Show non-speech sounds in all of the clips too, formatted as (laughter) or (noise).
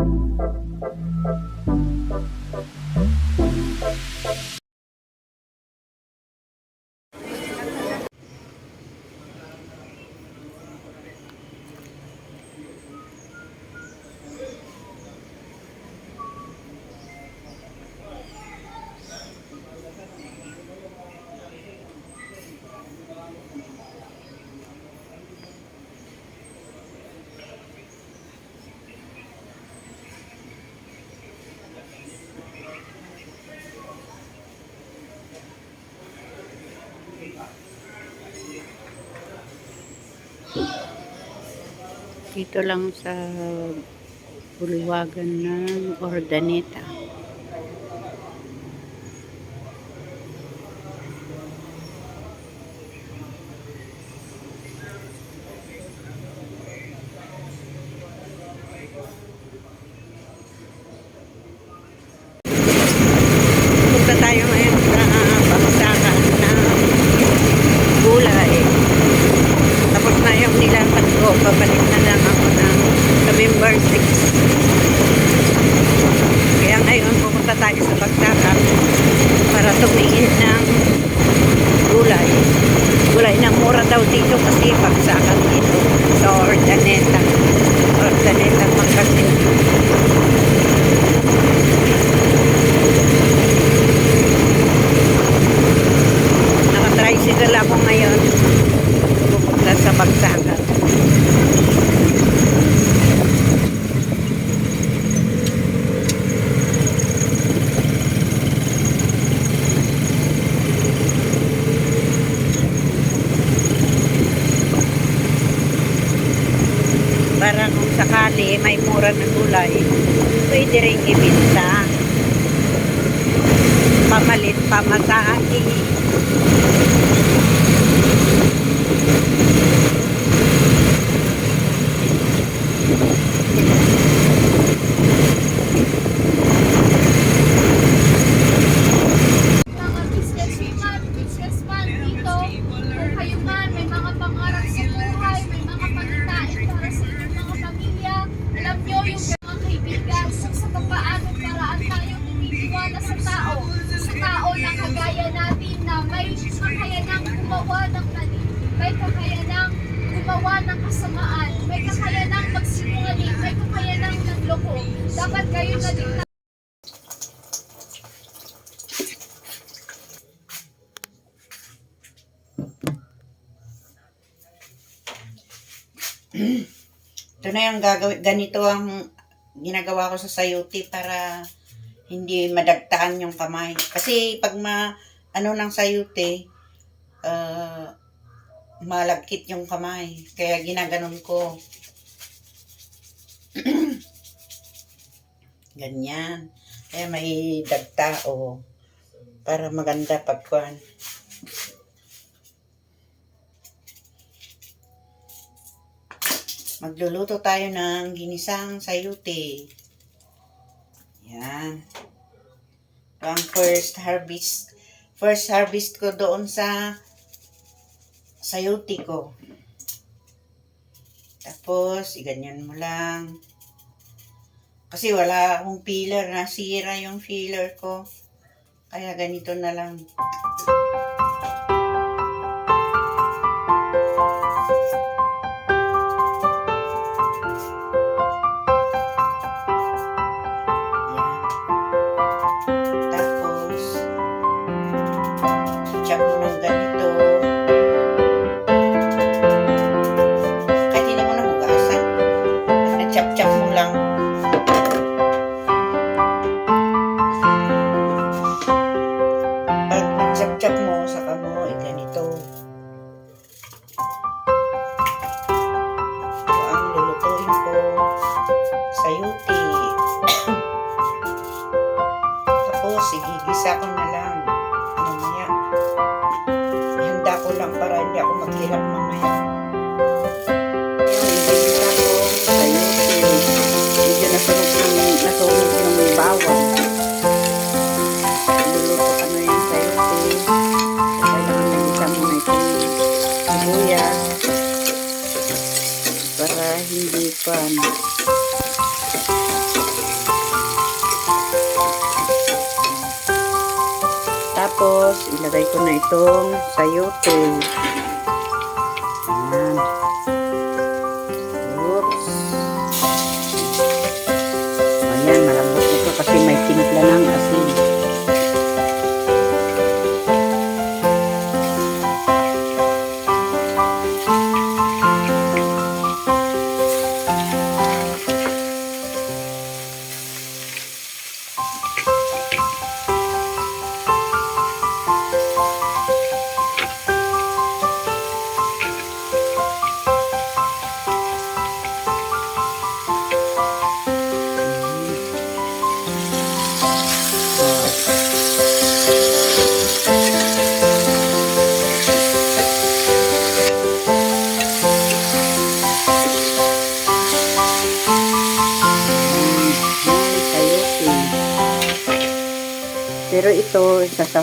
Thank you. Dito lang sa buluwagan ng Ordaneta. Punta tayo ngayon sa pamasakan ng gulay. Tapos na yung nilakad ko. Babalik na lang ako ng November 6. Kaya ngayon pupunta tayo sa Bagsakan para tumingin ng gulay. Gulay na mura daw dito kasi Bagsakan dito sa Ordaneta. Ordaneta Magkasin. Naka-tricycle ako ngayon pupunta sa Bagsakan. Para kung sakali may mura na gulay, pwede rin ibinta. Pamalit, mga businesswoman, businessman dito. Kung kayo man, may mga pangarap sa buhay, may mga pagkain para sa inyong mga pamilya. Alam nyo yung mga kaibigan kung sa papaano paraan tayo tumitiwala sa tao. Sa tao na kagaya natin na may kakayanang gumawa ng mali. May kakayanang gumawa ng kasamaan. May kakayanang magsinungaling. May kakayanang nagloko. Dapat kayo na din Ito na yung gagawin, ganito ang ginagawa ko sa sayuti para hindi madagtaan yung kamay. Kasi pag ma, ano ng sayuti, uh, malagkit yung kamay. Kaya ginaganon ko. (clears throat) Ganyan. Kaya may dagta o para maganda pagkuhan. Magluluto tayo ng ginisang sayuti. Yan. Ito ang first harvest. First harvest ko doon sa sayuti ko. Tapos, iganyan mo lang. Kasi wala akong filler. Nasira yung filler ko. Kaya ganito na lang. Ko lang para hindi ako maghirap mamaya. Tapos, ilagay ko na itong sayote.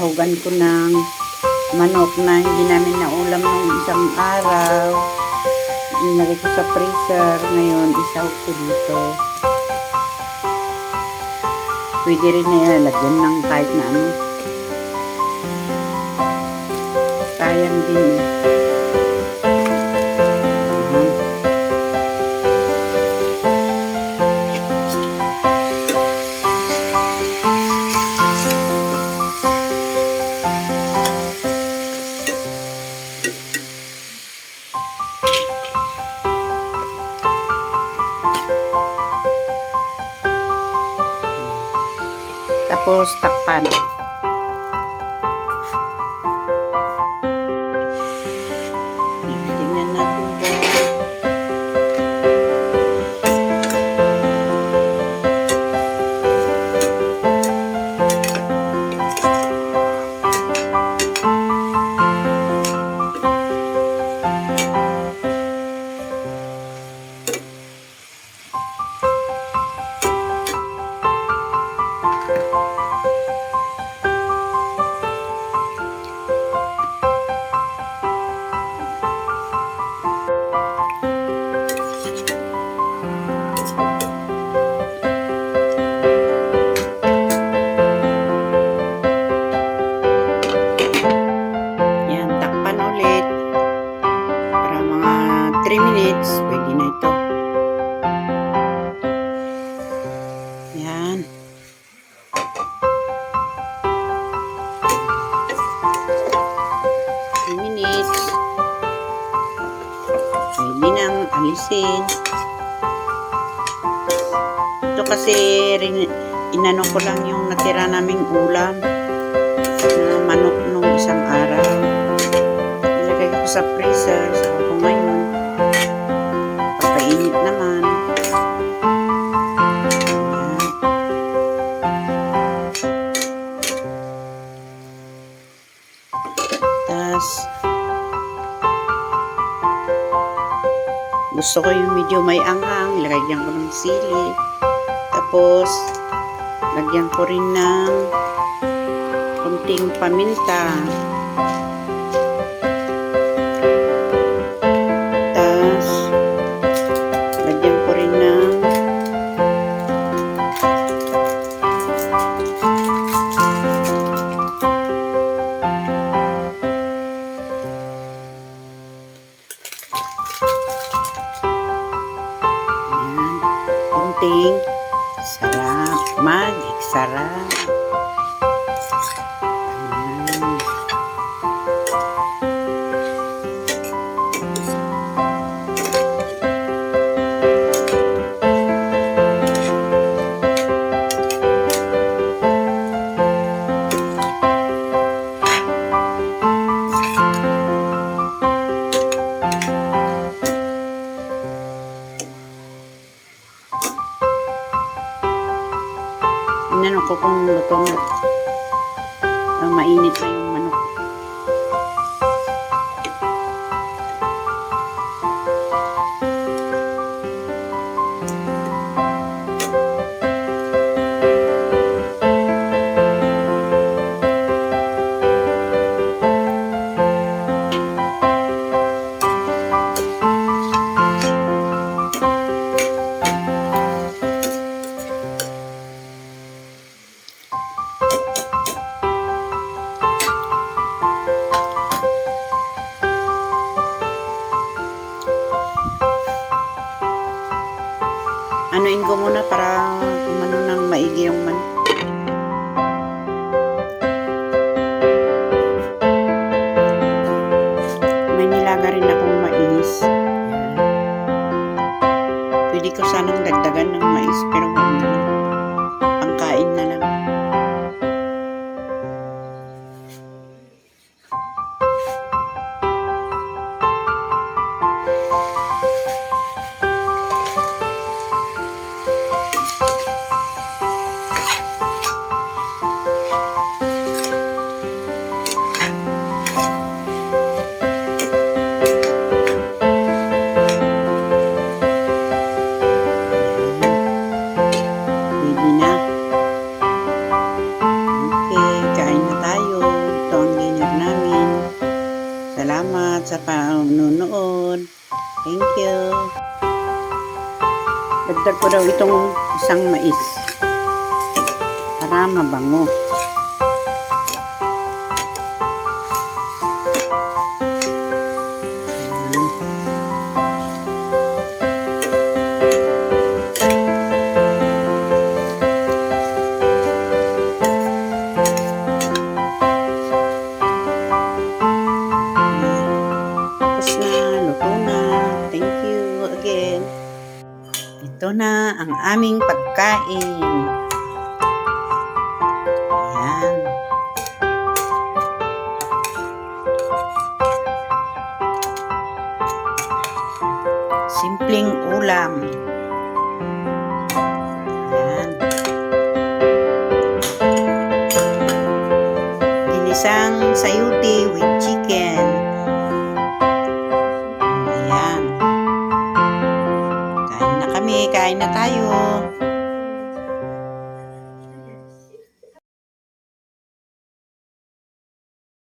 Sasahugan ko ng manok na hindi namin naulam nung isang araw. Inagay ko sa freezer. Ngayon, isahog ko dito. Pwede rin na yan, lagyan ng kahit na ano. Sayang din eh. Tapos takpan. Alisin. Ito kasi rin, inano ko lang yung natira naming ulam na manok nung isang araw. Ilagay ko sa freezer. Sa ako ngayon. Gusto ko yung medyo may anghang. Ilagyan ko ng sili. Tapos, lagyan ko rin ng kunting paminta. Kunting sarap. Magic sarap. Pwede ko sanang dagdagan ng mais pero wag na Dagdag ko daw itong isang mais. Para mabango. Ang aming pagkain. Ayan. Simpleng ulam. Ayan. Ginisang sayuti with chicken. Kain na tayo.